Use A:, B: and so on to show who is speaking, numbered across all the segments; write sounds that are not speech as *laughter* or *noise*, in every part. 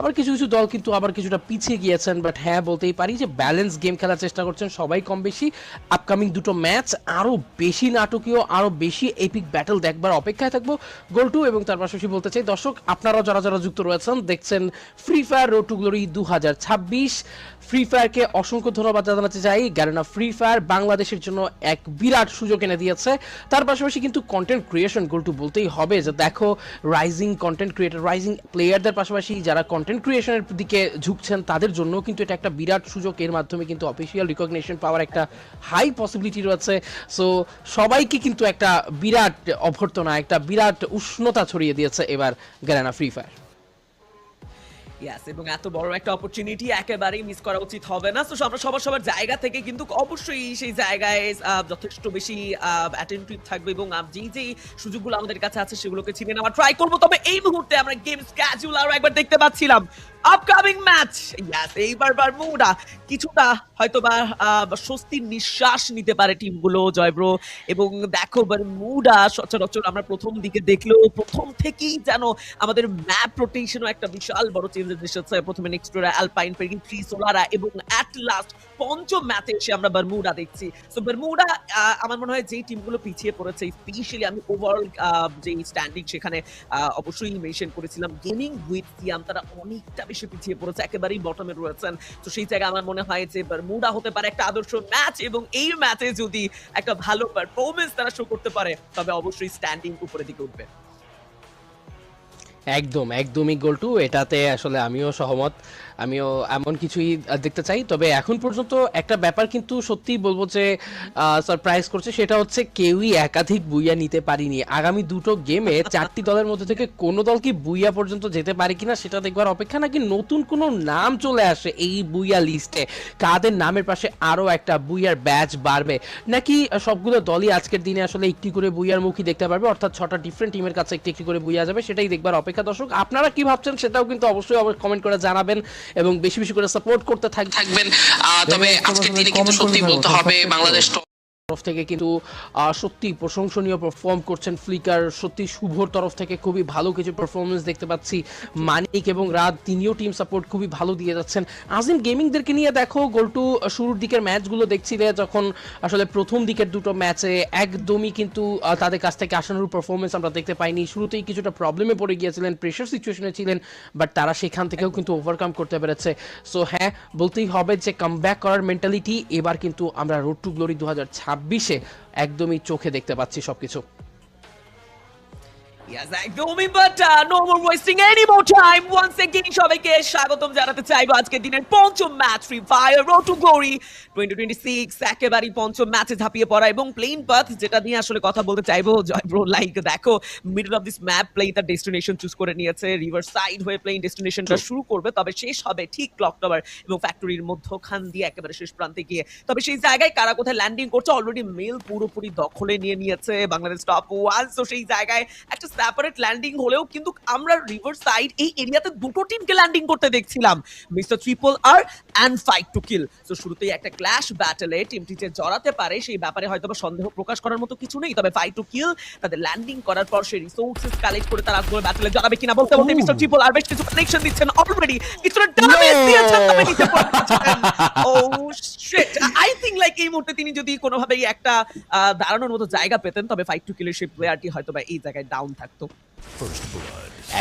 A: আবার কিছু কিছু দল কিন্তু আবার কিছুটা পিছিয়ে গিয়েছেন বাট হ্যাঁ বলতেই পারি যে ব্যালেন্স গেম খেলার চেষ্টা করছেন সবাই কম বেশি। আপকামিং দুটো ম্যাচ আরও বেশি নাটকীয় আরও বেশি এপিক ব্যাটল দেখবার অপেক্ষায় থাকব। গোল টু এবং তার পাশাপাশি বলতে চাই, দর্শক, আপনারাও যারা যারা যুক্ত রয়েছেন, দেখছেন Free Fire road to glory দু হাজার ছাব্বিশ। ফ্রি ফায়ারকে অসংখ্য ধন্যবাদ জানাতে চাই। কেননা ফ্রি ফায়ার বাংলাদেশের জন্য এক বিরাট সুযোগ এনে দিয়েছে। তার পাশাপাশি কিন্তু কন্টেন্ট ক্রিয়েশন গোলটু বলতেই হবে যে দেখো রাইজিং কন্টেন্ট ক্রিয়েটার রাইজিং প্লেয়ারদের পাশাপাশি যারা কন্টেন্ট ক্রিয়েশনের দিকে ঝুঁকছেন তাদের জন্য কিন্তু এটা একটা বিরাট সুযোগ। এর মাধ্যমে কিন্তু অফিসিয়াল রিকগনিশন পাওয়ার একটা হাই পসিবিলিটি রয়েছে। সো সবাইকে কিন্তু একটা বিরাট অভ্যর্থনা, একটা বিরাট উষ্ণতা ছড়িয়ে দিয়েছে এবার গ্যারানা ফ্রি ফায়ার
B: ইয়াস এবং এত বড় একটা অপরচুনিটি একেবারেই মিস করা উচিত হবে না। তো আমরা সবার সবার জায়গা থেকে কিন্তু অবশ্যই সেই জায়গায় যথেষ্ট বেশি অ্যাটেন্টিভ থাকবে এবং যেই যেই সুযোগগুলো আমাদের কাছে আছে সেগুলোকে ছিনে নেওয়া ট্রাই করব। তবে এই মুহূর্তে আমরা গেম স্ক্যাজুল আরও একবার দেখতে পাচ্ছিলাম। আপকামিং ম্যাচ ইয়াস এইবার বার মুডা কিছুটা হয়তোবা স্বস্তির নিঃশ্বাস নিতে পারে টিমগুলো জয়ব্রো এবং দেখো বারমুডা সচরাচর আমরা প্রথম দিকে দেখলেও, প্রথম থেকেই যেন আমাদের ম্যাপ রোটেশনও একটা বিশাল বড় চেঞ্জেস এসেছে। প্রথমে নেক্সটোরা অ্যালপাইন পেরিং থ্রি সোলারা এবং অ্যাট লাস্ট পঞ্চম ম্যাচে এসে আমরা বারমুডা দেখছি। সো বারমুডা আমার মনে হয় যেই টিমগুলো পিছিয়ে পড়েছে স্পেশালি আমি ওভারঅল যে স্ট্যান্ডিং সেখানে অবশ্যই মেনশন করেছিলাম গেমিং উইথ সিয়াম তারা অনেকটা বেশি পিছিয়ে পড়েছে, একেবারেই বটমে রয়েছেন। তো সেই জায়গায় আমার মনে হয় যে বারমুডা হতে পারে একটা আদর্শ ম্যাচ এবং এই ম্যাচে যদি একটা ভালো পারফরমেন্স তারা শো করতে পারে, তবে অবশ্যই স্ট্যান্ডিং উপরের দিকে উঠবে।
A: একদম, একদমই গোল টু এটাতে আসলে আমিও সহমত। আমিও এমন কিছুই দেখতে চাই। তবে এখন পর্যন্ত একটা ব্যাপার কিন্তু সত্যি বলব যে সারপ্রাইজ করছে, সেটা হচ্ছে কেউই একাধিক বুইয়া নিতে পারিনি। আগামী দুটো গেমে চারটি দলের মধ্যে থেকে কোনো দল কি বুইয়া পর্যন্ত যেতে পারে কিনা সেটা দেখবার অপেক্ষা, নাকি নতুন কোনো নাম চলে আসে এই বুইয়া লিস্টে কাদের নামের পাশে আরও একটা বুইয়ার ব্যাচ বাড়বে? নাকি সবগুলো দলই আজকের দিনে আসলে একটি করে বুইয়ার মুখী দেখতে পারবে, অর্থাৎ ছটা ডিফারেন্ট টিমের কাছে একটি একটি করে বুইয়া যাবে, সেটাই দেখবার অপেক্ষা। দর্শক, আপনারা কি ভাবছেন সেটাও কিন্তু অবশ্যই কমেন্ট করে জানাবেন। এবং বেশি বেশি করে সাপোর্ট করতে থাক- থাকবেন। আহ, তবে আজকের দিনে কিন্তু সত্যি বলতে হবে বাংলাদেশ তরফ থেকে কিন্তু সত্যি প্রশংসনীয় পারফর্ম করছেন ফ্লিকার সত্যি শুভর তরফ থেকে খুবই ভালো কিছু পারফরমেন্স দেখতে পাচ্ছি। মানিক এবং রাত তিনিও টিম সাপোর্ট খুবই ভালো দিয়ে যাচ্ছেন। আজিম গেমিংদেরকে নিয়ে দেখো, গোলটু শুরুর দিকের ম্যাচগুলো দেখছিলে যখন আসলে প্রথম দিকের দুটো ম্যাচে একদমই কিন্তু তাদের কাছ থেকে আসানোর পারফরমেন্স আমরা দেখতে পাইনি। শুরুতেই কিছুটা প্রবলেমে পড়ে গিয়েছিলেন প্রেশার সিচুয়েশনে ছিলেন বাট তারা সেখান থেকেও কিন্তু ওভারকাম করতে পেরেছে। সো হ্যাঁ বলতেই হবে যে কাম করার মেন্টালিটি এবার কিন্তু আমরা রোড টু গ্লোরি দু হাজার ছাব্বিশে একদমই চোখে দেখতে পাচ্ছি সবকিছু।
B: Yes, একদমই but no more wasting any more time once again সবাইকে স্বাগতম জানাতে চাইব আজকের দিনের পঞ্চম match Free Fire road to glory 2026 একেবারেই পঞ্চম ম্যাচে ঝাঁপিয়ে পড়া এবং প্লেন পাথ যেটা নিয়ে আসলে কথা বলতে চাইব জয় ব্রো লাইক দেখো middle of this map plane তার ডেস্টিনেশন চুজ করে নিয়েছে রিভার সাইড হয়ে প্লেন ডেস্টিনেশনটা শুরু করবে তবে শেষ হবে ঠিক ক্লক টাওয়ার এবং ফ্যাক্টরির মধ্যখান দিয়ে একেবারে শেষ প্রান্তে গিয়ে। তবে সেই জায়গায় কারা কোথায় ল্যান্ডিং করছে অলরেডি মেল পুরোপুরি দখলে নিয়ে নিয়েছে বাংলাদেশ টপ ওয়ান তো সেই জায়গায় একটা সেপারেট ল্যান্ডিং হলেও কিন্তু আমরা রিভার সাইড এই এরিয়াতে দুটো টিমকে ল্যান্ডিং করতে দেখছিলাম। Mister triple R and fight to kill তো শুরুতেই একটা ক্ল্যাশ ব্যাটেলে টিমটি যে জড়াতে পারে সেই ব্যাপারে হয়তো সন্দেহ প্রকাশ করার মতো কিছু নেই তবে ফাইট টু কিল তাদের ল্যান্ডিং করার পর সেই রিসোর্সেস কালেক্ট করে তারা ব্যাটেলে জড়াবে কিনা বলতে বলতে মিস্টার ট্রিপল আর বেশ কিছু কানেকশন দিচ্ছেন অলরেডি কিছুটা ড্যামেজ দিয়েছেন তবে নিচে oh shit I think like এই মুহূর্তে তিনি যদি কোনোভাবেই একটা দাঁড়ানোর মতো জায়গা পেতেন তবে ফাইট টু কিলের সেই প্লেয়ারটি হয়তো বা এই জায়গায় ডাউন থাকতো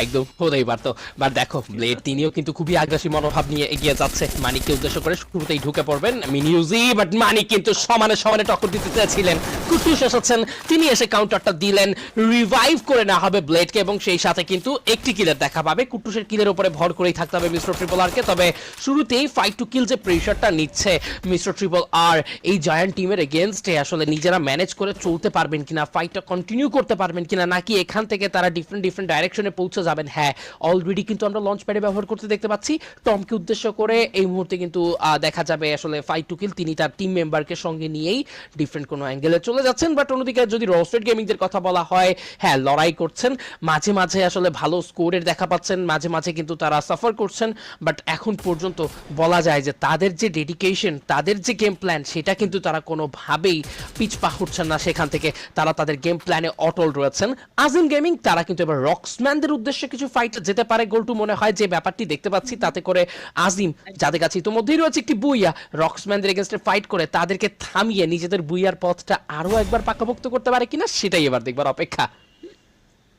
A: একদম হতেই পারতো বাট দেখো ব্লেড তিনিও কিন্তু খুবই আগ্রাসী মনোভাব নিয়ে এগিয়ে যাচ্ছে। মানিককে উদ্দেশ্য করে শুরুতেই ঢুকে পড়বেন মিনিউজি বাট মানিক কিন্তু সমানে সমানে টক্কর দিতে চেয়েছিলেন। কুটুস এসেছেন, তিনি এসে কাউন্টারটা দিলেন। রিভাইভ করে না হবে ব্লেডকে এবং সেই সাথে কিন্তু একটি কিলের দেখা পাবে। কুটুসের কিলের উপরে ভর করেই থাকতে হবে মিস্টার ট্রিপল আরকে তবে শুরুতেই ফাইট টু কিল যে প্রেশারটা নিচ্ছে মিস্টার ট্রিপল আর এই জায়ান্ট টিমের এগেনস্টে আসলে নিজেরা ম্যানেজ করে চলতে পারবেন কিনা ফাইটটা কন্টিনিউ করতে পারবেন কিনা, নাকি এখান থেকে তারা ডিফারেন্ট ডিফারেন্ট ডাইরেকশনে পৌঁছে যাবেন। হ্যাঁ অলরেডি কিন্তু আমরা লঞ্চ প্যাডে ব্যবহার করতে দেখতে পাচ্ছি। টমকে উদ্দেশ্য করে এই মুহূর্তে কিন্তু দেখা যাবে আসলে ফাইট টু কিল তিনি তার টিম মেম্বারকে সঙ্গে নিয়েই ডিফারেন্ট কোনো অ্যাঙ্গেলে চলে যাচ্ছেন। বাট অন্যদিকে যদি রোস্টেড গেমিংদের কথা বলা হয় হ্যাঁ লড়াই করছেন। মাঝে মাঝে আসলে ভালো স্কোরের দেখা পাচ্ছেন। মাঝে মাঝে কিন্তু তারা সাফার করছেন। বাট এখন পর্যন্ত বলা যায় যে তাদের যে ডেডিকেশন তাদের যে গেম প্ল্যান সেটা কিন্তু তারা কোনোভাবেই পিছপা হচ্ছেন না সেখান থেকে। তারা তাদের গেম প্ল্যানে অটল রয়েছেন। আজিম গেমিং তারা কিন্তু কিন্তু এবার রক্সম্যানদের উদ্দেশ্যে কিছু ফাইট যেতে পারে গোলটু মনে হয়। যে ব্যাপারটি দেখতে পাচ্ছি তাতে করে আজিম যাদের কাছে ইতিমধ্যেই রয়েছে একটি বুইয়া। রক্সম্যানদের এগেনস্টে ফাইট করে তাদেরকে থামিয়ে নিজেদের বুইয়ার পথটা আরও একবার পাকাপোক্ত করতে পারে কিনা সেটাই এবার দেখবার অপেক্ষা।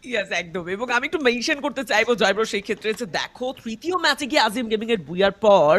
B: ইয়েস একদম। এবং আমি একটু মেনশন করতে চাইব জয়ব্র সেই ক্ষেত্রে যে দেখো তৃতীয় ম্যাচে গিয়ে আজিম গেমিং এর বুয়ার পর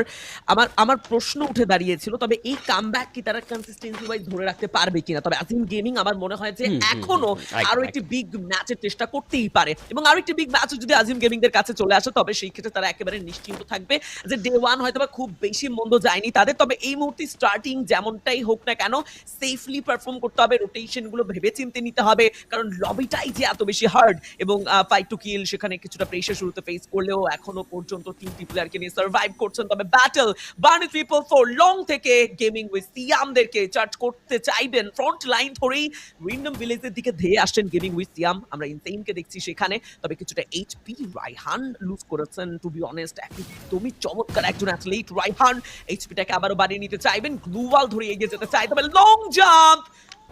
B: আমার আমার প্রশ্ন উঠে দাঁড়িয়েছিল তবে এই কামব্যাক কি তারা কনসিস্টেন্সি ওয়াইজ ধরে রাখতে পারবে কিনা? তবে আজিম গেমিং আমার মনে হয় যে এখনও
A: আরও
B: একটি বিগ ম্যাচের চেষ্টা করতেই পারে। এবং আরও একটি বিগ ম্যাচ যদি আজিম গেমিং দের কাছে চলে আসে তবে সেই ক্ষেত্রে তারা একেবারে নিশ্চিন্ত থাকবে যে ডে ওয়ান হয়তো বা খুব বেশি মন্দ যায়নি তাদের। তবে এই মুহূর্তে স্টার্টিং যেমনটাই হোক না কেন সেফলি পারফর্ম করতে হবে। রোটেশনগুলো ভেবে চিন্তে নিতে হবে। কারণ লবিটাই যে এত বেশি হার্ড এবং ফাইট টু কিল সেখানে কিছুটা প্রেশার শুরুতে ফেস করলেও এখনও পর্যন্ত তিনটি প্লেয়ারকে নিয়ে সার্ভাইভ করছেন। তবে ব্যাটল বার্নি ট্রিপল ফোর লং থেকে গেমিং উইথ সিয়ামদেরকে চার্জ করতে চাইবেন। ফ্রন্ট লাইন ধরেই উইন্ডম ভিলেজের দিকে ধেয়ে আসছেন গেমিং উইথ সিয়াম আমরা ইনসেইনকে দেখছি সেখানে, তবে কিছুটা এইচপি রাইহান লুজ করেছেন। টু বি অনেস্ট একদমই চমৎকার একজন অ্যাথলিট রাইহান এইচপিটাকে আবারও বাড়িয়ে নিতে চাইবেন। গ্লুওয়াল ধরে এগিয়ে যেতে চাই। তবে লং জাম্প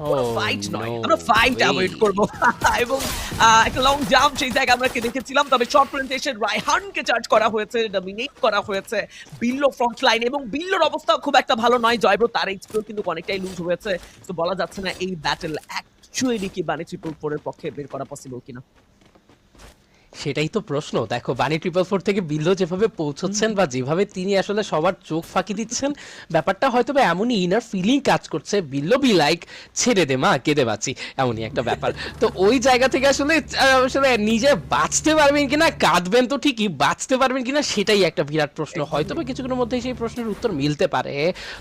B: কোনো
A: Oh,
B: ফাইট নয় আমরা ফাইট অ্যাভয়েড করব. এবং একটা লং জাম্প সেই জায়গায় আমরা দেখেছিলাম। তবে শর্ট রায়হানকে চার্জ করা হয়েছে ডমিনেট করা হয়েছে বিল্লো ফ্রন্ট লাইন এবং বিল্লোর অবস্থা খুব একটা ভালো নয়। জয়ব্র তার কিন্তু অনেকটাই লুজ হয়েছে। তো বলা যাচ্ছে না এই ব্যাটেল অ্যাকচুয়ালি কি পক্ষে বের করা পসিবল কিনা।
A: সেটাই তো প্রশ্ন। দেখো বানি ট্রিপল ফোর থেকে বিল্লো যেভাবে পৌঁছচ্ছেন বা যেভাবে তিনি আসলে সবার চোখ ফাঁকি দিচ্ছেন ব্যাপারটা হয়তো বা এমনই ইনার ফিলিং কাজ করছে বিল্লো বি লাইক ছেড়ে দে মা কেঁদে বাঁচি এমনই একটা ব্যাপার। তো ওই জায়গা থেকে আসলে আসলে নিজে বাঁচতে পারবেন কিনা কাঁদবেন তো ঠিকই বাঁচতে পারবেন কিনা সেটাই একটা বিরাট প্রশ্ন। হয়তো বা কিছুক্ষণের মধ্যে সেই প্রশ্নের উত্তর মিলতে পারে।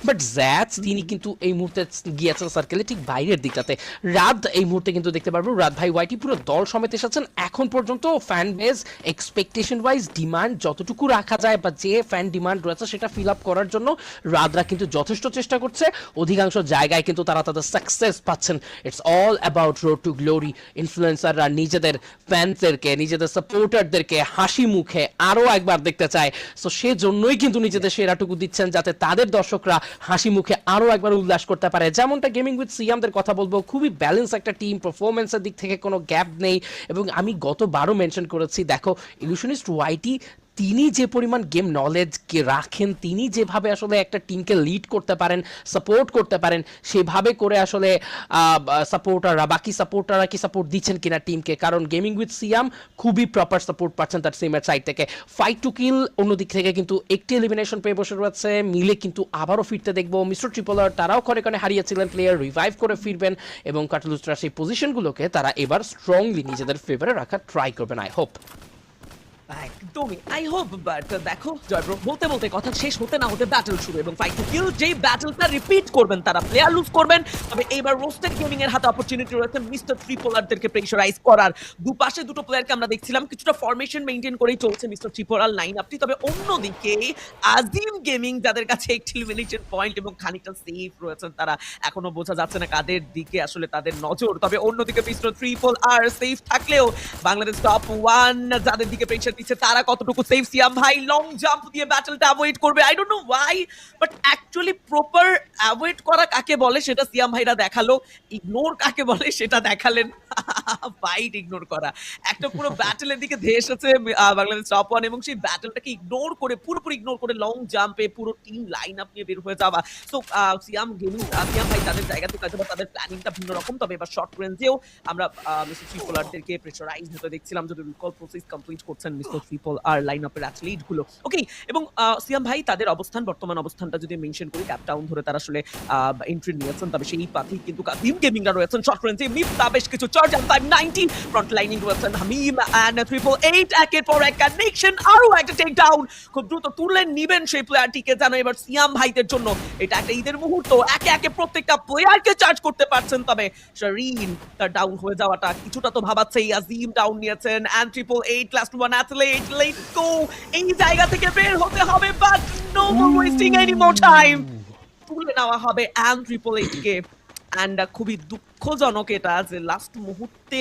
A: বাট জ্যাচ তিনি কিন্তু এই মুহূর্তে গিয়েছেন সার্কেলে ঠিক বাইরের দিকটাতে। রাত এই মুহূর্তে কিন্তু দেখতে পারব রাত ভাই ওয়াইটি পুরো দল সমেত এসেছেন। এখন পর্যন্ত fan base expectation wise demand যতটুকু রাখা যায় বা যে ফ্যান ডিমান্ড রয়েছে সেটা ফিল আপ করার জন্য রাতরা কিন্তু যথেষ্ট চেষ্টা করছে। অধিকাংশ জায়গায় কিন্তু তারা তাদের সাকসেস পাচ্ছেন। It's all about road to glory ইনফ্লুয়েন্সাররা নিজেদের ফ্যান্সদেরকে নিজেদের সাপোর্টারদেরকে হাসি মুখে আরও একবার দেখতে চায়। সো সেজন্যই কিন্তু নিজেদের সেরাটুকু দিচ্ছেন যাতে তাদের দর্শকরা হাসি মুখে আরও একবার উল্লাস করতে পারে। যেমনটা গেমিং উইথ সিয়ামদের কথা বলব, খুবই ব্যালেন্স একটা টিম পারফরমেন্সের দিক থেকে কোনো গ্যাপ নেই। এবং আমি গত বারো মেনশন করেছি। দেখো ইলিউশনিস্ট ওয়াইটি তিনি যে পরিমাণ গেম নলেজকে রাখেন, তিনি যেভাবে আসলে একটা টিমকে লিড করতে পারেন সাপোর্ট করতে পারেন, সেভাবে করে আসলে সাপোর্টাররা বাকি সাপোর্টাররা কি সাপোর্ট দিচ্ছেন কিনা টিমকে কারণ গেমিং উইথ সিয়াম খুবই প্রপার সাপোর্ট পাচ্ছেন তার সিমের সাইড থেকে। ফাইট টু কিল অন্যদিক থেকে কিন্তু একটি এলিমিনেশন পেয়ে বসে রয়েছে। মিলে কিন্তু আবারও ফিরতে দেখব মিস্টার ট্রিপলার তারাও ক্ষণে ক্ষণে হারিয়েছিলেন প্লেয়ার রিভাইভ করে ফিরবেন এবং কাটালুস্টরা সেই পজিশনগুলোকে তারা এবার স্ট্রংলি নিজেদের ফেভারে রাখার ট্রাই করবেন আই হোপ
B: একদমই আই হোপ বাট দেখো, জয়ব্র, বলতে বলতে কথা শেষ হতে না হতে ব্যাটল শুরু এবং ফাইট টু কিল যেই ব্যাটলটা রিপিট করবেন, তারা প্লেয়ার লুজ করবেন। তবে এইবার রোস্টেড গেমিং এর হাতে অপরচুনিটি রয়েছে মিস্টার ট্রিপোলারদেরকে প্রেশারাইজ করার। দুপাশে দুটো প্লেয়ারকে আমরা দেখছিলাম, কিছুটা ফরমেশন মেইনটেইন করেই চলছে মিস্টার ট্রিপোলার লাইন আপটি তবে অন্যদিকে আজিম গেমিং যাদের কাছে একটি এলিমিনেশন পয়েন্ট এবং খানিকটা সেফ রয়েছেন, তারা এখনও বোঝা যাচ্ছে না কাদের দিকে আসলে তাদের নজর। তবে অন্যদিকে মিস্টার ট্রিপল আর সেফ থাকলেও বাংলাদেশ টপ ওয়ান যাদের দিকে প্রেশার দিচ্ছে তারা কতটুকু সেফ সিয়াম ভাই লং জাম্প দিয়ে ব্যাটলটা অ্যাভয়েড করবে। I don't know why but actually proper avoid করা কাকে বলে সেটা সিয়াম ভাইরা দেখাল। ইগনোর কাকে বলে সেটা দেখালেন। *laughs* ফাইট ইগনোর করা। একটা পুরো ব্যাটলের দিকে ধেয়ে এসেছে বাংলাদেশ টপ ওয়ান এবং সেই ব্যাটলটাকে ইগনোর করে, পুরোপুরি ইগনোর করে লং জাম্পে পুরো টিম লাইন আপ নিয়ে বের হয়ে যাওয়া। তো সিয়াম গেমিং সিয়াম ভাই তাদের জায়গা থেকে বা তাদের প্ল্যানিংটা ভিন্ন রকম, তবে এবার শর্ট রেঞ্জেও আমরা মিস্টার ট্রিপোলারদেরকে প্রেশারাইজ হতে দেখছিলাম, যদি রিকল প্রসেস কমপ্লিট করছেন মিস্টার ট্রিপল আর লাইন আপের অ্যাথলিটগুলো। ওকে এবং সিয়াম ভাই, তাদের অবস্থান, বর্তমান অবস্থানটা যদি মেনশন করি ক্যাপ টাউন ধরে তারা আসলে এন্ট্রি নিয়েছেন তবে সেই পাথেই কিন্তু কাদিম গেমিংরা রয়েছেন শর্ট রেঞ্জে মিফতা বেশ কিছু charge and five ninety front lining রয়েছেন হামিম অ্যান্ড ট্রিপল এইট একের পর এক কানেকশন আরও একটা টেক ডাউন খুব দ্রুত তুলে নিবেন সেই প্লেয়ারটিকে যেন এবার সিয়াম ভাইদের জন্য। এটা একটা ঈদের মুহূর্ত, একে একে প্রত্যেকটা প্লেয়ারকে চার্জ করতে পারছেন, তবে শারিন, তার ডাউন হয়ে যাওয়াটা কিছুটা তো ভাবাচ্ছেই, আজিম ডাউন নিয়েছেন and triple eight last one এই জায়গা থেকে বের হতে হবে but no more wasting any more time তুলে নেওয়া হবে অ্যান্ড ট্রিপল এইটকে অ্যান্ড খুবই দুঃখজনক এটা, যে লাস্ট মুহূর্তে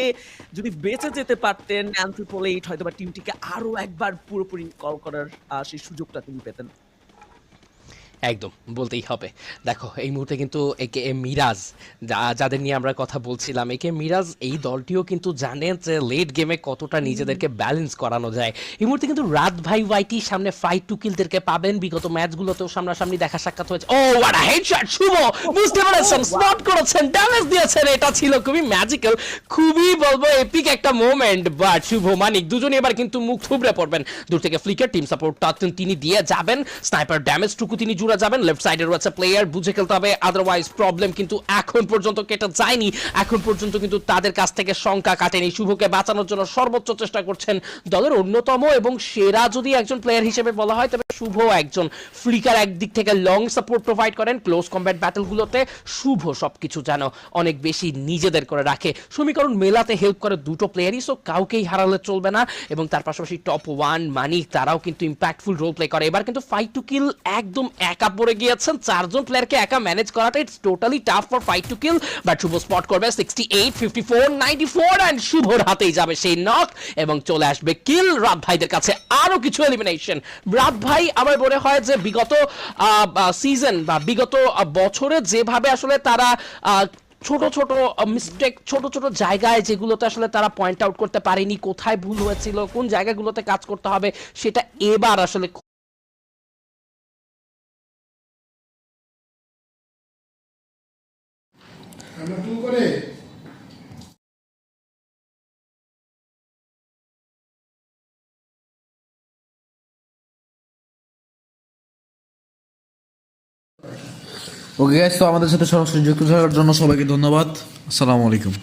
B: যদি বেঁচে যেতে পারতেন অ্যান্ড ট্রিপল এইট হয়তো বা টিমটিকে আরও একবার পুরোপুরি কল করার সেই সুযোগটা তিনি পেতেন।
A: একদম বলতেই হবে। দেখো এই মুহূর্তে কিন্তু একে এ মিরাজ যাদের নিয়ে আমরা কথা বলছিলাম একে মিরাজ এই দলটিও কিন্তু জানে যে লেট গেমে কতটা নিজেদেরকে ব্যালেন্স করানো যায়। এই মুহূর্তে কিন্তু রাত ভাই ওয়াইটি সামনে ফাইট টু কিলদেরকে পাবেন। বিগত ম্যাচগুলোতেও সামনাসামনি দেখা সাক্ষাৎ হয়েছে। Oh what headshot Shubho! বুঝতে পেরেছেন স্পট করেছেন ড্যামেজ দিয়েছেন। এটা ছিল খুবই ম্যাজিক্যাল খুবই বলব এপিক একটা মোমেন্ট বাট শুভ মানিক দুজনে এবার কিন্তু মুখ থুবড়ে পড়বেন। দূর থেকে ফ্লিকার টিম সাপোর্ট তিনি দিয়ে যাবেন। স্নাইপার ড্যামেজ টুকু তিনি জুড়ে যাবেন লেফট সাইডে রয়েছে প্লেয়ার বুঝে খেলতে হবে আদারওয়াইজ প্রবলেম কিন্তু এখন পর্যন্ত কেটে যায়নি। এখন পর্যন্ত কিন্তু তাদের কাছ থেকে শঙ্কা কাটেনি। শুভকে বাঁচানোর জন্য সর্বোচ্চ চেষ্টা করছেন দলের অন্যতম এবং সেরা যদি একজন প্লেয়ার হিসেবে বলা হয়, তবে শুভ একজন ফ্লিকার একদিক থেকে লং সাপোর্ট প্রোভাইড করেন। ক্লোজ কম্ব্যাট ব্যাটেলগুলোতে শুভ সবকিছু যেন অনেক বেশি নিজেদের করে রাখে। সমীকরণ মেলাতে হেল্প করে দুটো প্লেয়ারই সো কাউকেই হারালে চলবে না। এবং তার পাশাপাশি টপ ওয়ান মানিক, তারাও কিন্তু ইম্প্যাক্টফুল রোল প্লে করে। এবার কিন্তু ফাইট টু কিল একদম একা পড়ে গিয়েছেন। চারজন প্লেয়ারকে একা ম্যানেজ করাটা it's totally tough for fight to kill but Shuvo spot করবে sixty eight fifty four ninety four and শুভর হাতেই যাবে সেই নক এবং চলে আসবে কিল রাত ভাইদের কাছে আরও কিছু এলিমিনেশন রাত ভাই আমার মনে হয় যে বিগত সিজন বা বিগত বছরে যেভাবে আসলে তারা ছোট ছোট মিস্টেক ছোট ছোট জায়গায় যেগুলোতে আসলে তারা পয়েন্ট আউট করতে পারেনি, কোথায় ভুল হয়েছিল, কোন জায়গাগুলোতে কাজ করতে হবে, সেটা এবার আসলে
C: ওকে গাইস তো আমাদের সাথে সরাসরি যুক্ত থাকার জন্য সবাইকে ধন্যবাদ। আসসালামু আলাইকুম।